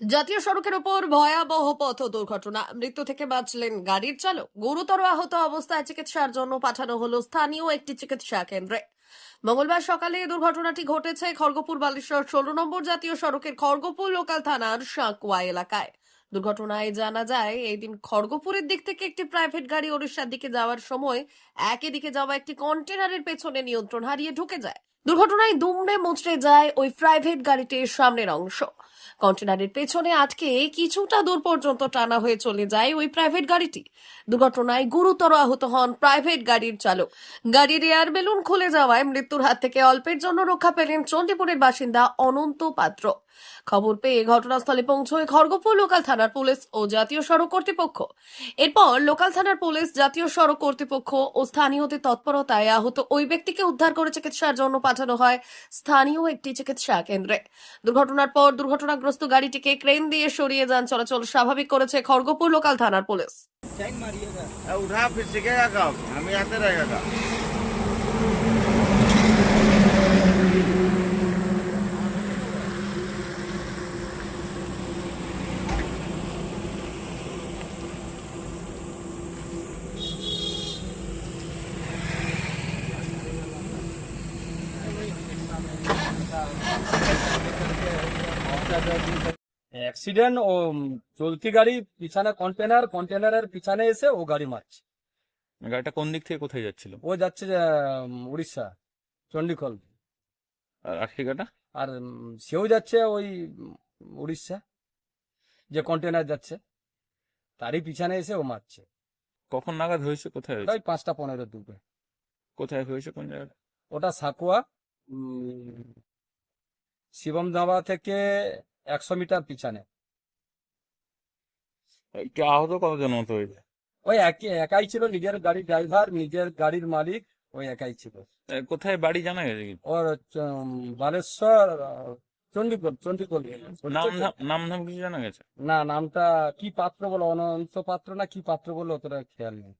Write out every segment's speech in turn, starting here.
জাতীয় সড়কের ওপর ভয়াবহ পথ দুর্ঘটনা। মৃত্যু থেকে বাঁচলেন গাড়ির চালক। গুরুতর আহত অবস্থায় চিকিৎসার জন্য পাঠানো হলো স্থানীয় একটি চিকিৎসা কেন্দ্রে। মঙ্গলবার সকালে দুর্ঘটনাটি ঘটেছে খড়গপুর বালেশ্বর ষোলো নম্বর জাতীয় সড়কের খড়গপুর লোকাল থানার সাঁকুয়া এলাকায়। দুর্ঘটনায় জানা যায়, এই দিন খড়গপুরের দিক থেকে একটি প্রাইভেট গাড়ি ওড়িশার দিকে যাওয়ার সময় একই দিকে যাওয়া একটি কন্টেনারের পেছনে নিয়ন্ত্রণ হারিয়ে ঢুকে যায়। দুর্ঘটনায় দুমড়ে মুচড়ে যায় ওই প্রাইভেট গাড়িটির সামনের অংশ। কন্টেনারের পেছনে আটকে কিছুটা দূর পর্যন্ত টানা হয়ে চলে যায় ওই প্রাইভেট গাড়িটি। দুর্ঘটনায় গুরুতর আহত হন প্রাইভেট গাড়ির চালক। গাড়ির এয়ার বেলুন খুলে যাওয়ায় মৃত্যুর হাত থেকে অল্পের জন্য রক্ষা পেলেন চণ্ডীপুরের বাসিন্দা অনন্ত পাত্র। খবর পেয়ে ঘটনাস্থলে পৌঁছয় খড়গপুর লোকাল থানার পুলিশ ও জাতীয় সড়ক কর্তৃপক্ষ। এরপর লোকাল থানার পুলিশ, জাতীয় সড়ক কর্তৃপক্ষ ও স্থানীয়দের তৎপরতায় আহত ওই ব্যক্তিকে উদ্ধার করে চিকিৎসার জন্য পাঠানো হয় স্থানীয় একটি চিকিৎসা কেন্দ্রে দুর্ঘটনার পর দুর্ঘটনাগ্রস্ত গাড়িটিকে ক্রেন দিয়ে সরিয়ে যান চলাচল স্বাভাবিক করেছে খড়গপুর লোকাল থানার পুলিশ अब उठा फिर सीखेगा कब हम ही आते रहेगा অ্যাক্সিডেন্ট ও চলতি গাড়ি পিছনে কন্টেনার কন্টেনারের পিছনে এসে ও গাড়ি মারছে। গাড়িটা কোন দিক থেকে কোথায় যাচ্ছিল? ও যাচ্ছে যে, উম, উড়িষ্যা চণ্ডীখল আর আর উম, সেও যাচ্ছে ওই উম, উড়িষ্যা যে কন্টেনার যাচ্ছে। তারই পিছনে এসে ও মারছে। কখন নাগাদ হয়েছে? কোথায় হয়েছে? ওই পাঁচটা পনেরো দুটো কোথায় হয়েছে কোন জায়গাটা ওটা সাকুয়া শিবম ধাবা থেকে একশো মিটার পিছনে। একটু আহত কতজন মতো হয়েছে? ওই একই একাই ছিল নিজের গাড়ির ড্রাইভার নিজের গাড়ির মালিক ওই একাই ছিল। কোথায় বাড়ি জানা গেছে ওর বালেশ্বর চণ্ডীগড় চণ্ডীগড় নাম ধাম- নাম কিছু জানা গেছে? না নামটা কি পাত্র বলো? অনন্ত পাত্র না কি পাত্র বলো? অতটা খেয়াল নেই।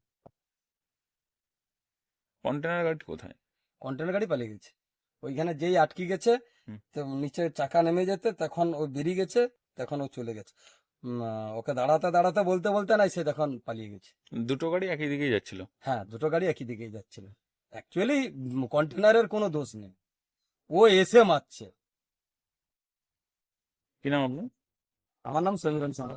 কন্টেনার গাড়িটি কোথায়? কন্টেনার গাড়ি পালিয়ে গেছে। ওইখানে যেই আটকে গেছে। তো নিচে চাকা নেমে যেতে তখন ও বেরিয়ে গেছে তখন ও চলে গেছে। ওকে দাঁড়াতে দাঁড়াতে বলতে বলতে নাই সে তখন পালিয়ে গেছে। দুটো গাড়ি একই দিকেই যাচ্ছিল? হ্যাঁ দুটো গাড়ি একই দিকেই যাচ্ছিল। অ্যাকচুয়ালি কন্টেনারের কোনো দোষ নেই। ও এসে মারছে। কি নাম আপনার? আমার নাম সমীরণ সাহা।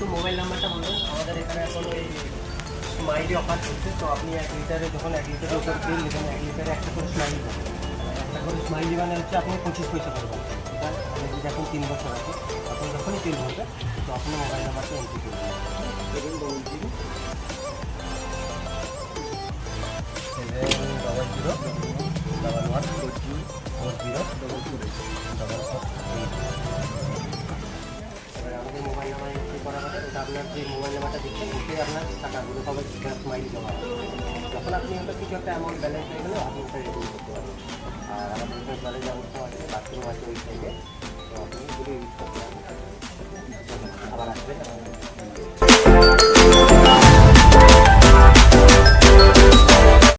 একটু মোবাইল নাম্বারটা বলুন আমাদের এখানে এখন ওই স্মাইলি অফার চলছে তো আপনি এক লিটারে যখন এক লিটারের উপর তেল নেবেন এক লিটারে একটা করে স্মাইলি পাবেন একটা করে স্মাইলি মানে হচ্ছে আপনি পঁচিশ পয়সা এটা মানে যদি এখন তিন বছর আছে আপনি যখনই তেল ভরবেন তো আপনি মোবাইল নাম্বারটা এন্ট্রি করবেন seven double zero seven double zero double one four zero four zero double two double four করা হবে ওটা আপনার যে মোবাইল নাম্বারটা দিচ্ছেন, ওতে আপনার টাকাগুলো সবাই মাইল জমা যখন আপনি ওটা কিছু একটা অ্যামাউন্ট ব্যালেন্স হয়ে গেলে, আপনি ওটা রিটার্ন করতে পারবেন। আর আমাদের এখানে জলের ব্যবস্থা আছে বাথরুম আছে ওই সাইডে তো আপনি ইউজ করতে পারবেন আবার আসবেন।